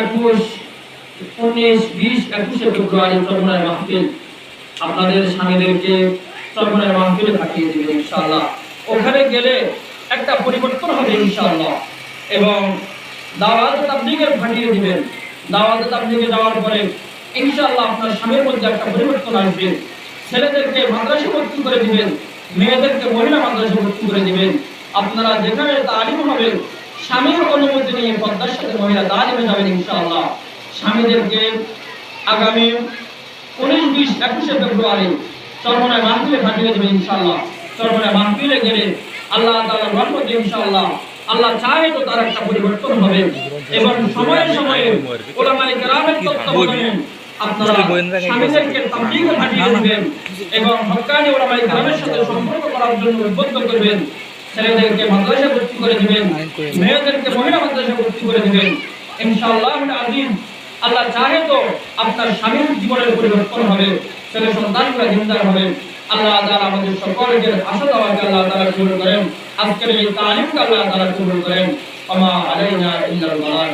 একুশ, উনিশ, বিশ, একুশে আপনাদের স্বামীদেরকে চরমনায় মাহফিলে পাঠিয়ে দিবেন, ইনশাআল্লাহ। ওখানে গেলে একটা পরিবর্তন হবে, ইনশাআল্লাহ। এবং দাওয়াত তাবলিগের পাঠিয়ে দিবেন। দাওয়াত তাবলিগে যাওয়ার পরে ইনশাআল্লাহ আপনার স্বামীর মধ্যে একটা পরিবর্তন আসবে। ছেলেদেরকে মাদ্রাসা ভর্তি করে দিবেন, মেয়েদেরকে মহিলা মাদ্রাসা ভর্তি করে দিবেন। আপনারা যেখানে তালিম হবেন স্বামীর অনুমতি নিয়ে পদ্মার সাথে মহিলা তালিমে যাবেন ইনশাআল্লাহ। স্বামীদেরকে আগামী উনিশ বিশ একুশে ফেব্রুয়ারি চরমনায় মাহফিলে পাঠিয়ে দেবেন ইনশাআল্লাহ। চরমনায় মাহফিলে গেলে আল্লাহ তাআলার রহমতে ইনশাআল্লাহ আল্লাহ চাহে তো তার একটা পরিবর্তন হবে। এবং সময়ে সময়ে ওলামায়ে কেরামের তত্ত্বাবধানে আপনারা স্বামীদেরকে তাবলীগে পাঠিয়ে দেবেন এবং হক্কানি ওলামায়ে কেরামের সাথে সম্পর্ক করার জন্য উদ্বুদ্ধ করবেন। ছেলেদেরকে মাদ্রাসা ভর্তি করে দিবেন, মেয়েদেরকে মহিলা মাদ্রাসা ভর্তি করে দিবেন। ইনশাআল্লাহ আজিম আল্লাহ চাহে তো আপনার স্বামীর জীবনের পরিবর্তন হবে, ছেলে সন্তানরা জিন্দার হবে। আল্লাহ তারা আমাদের সকলকে আশা দেওয়াকে আল্লাহ তাআলা কবুল করেন। আজকের এই তালিমকে আল্লাহ তাআলা কবুল করেন। আমা আলাইনা ইল্লাল বালাগ।